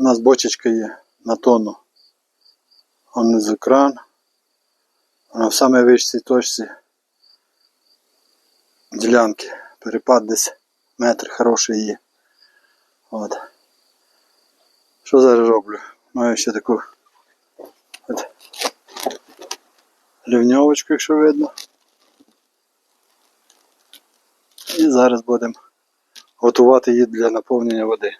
У нас бочечка є на тонну. Внизу кран. Вона в самій вищій точці ділянки. Перепад десь метр хороший є. От. Що зараз роблю? Маю ще таку от, рівньовочку, якщо видно. І зараз будемо готувати її для наповнення води.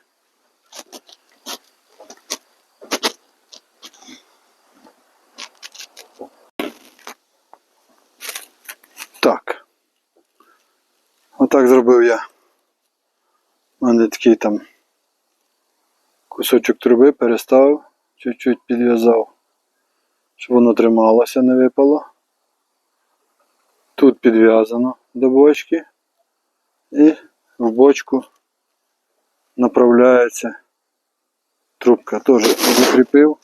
Так. Отак зробив я. У мене такий там кусочок труби переставив, чуть-чуть підв'язав, щоб воно трималося, не випало. Тут підв'язано до бочки і в бочку направляється трубка. Теж закріпив,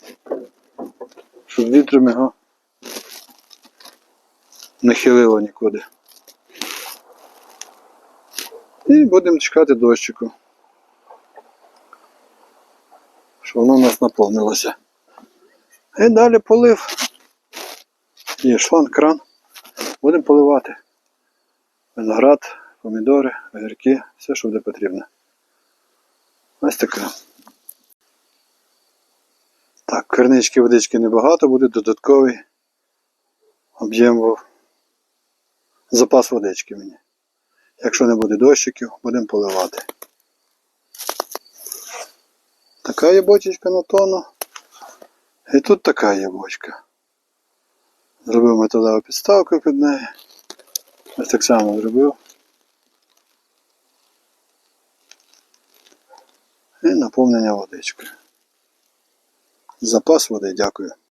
щоб вітром його не хилило нікуди. І будемо чекати дощику. Щоб воно у нас наповнилося. І далі полив. Є шланг, кран. Будемо поливати. Виноград, помідори, огірки, все, що буде потрібно. Ось така. Так, кернички водички небагато, буде додатковий об'єм запас водички мені. Якщо не буде дощиків, будемо поливати. Така є бочечка на тонну. І тут така є бочка. Зробив металеву підставку під неї. Ось так само зробив. І наповнення водичкою. Запас води, дякую.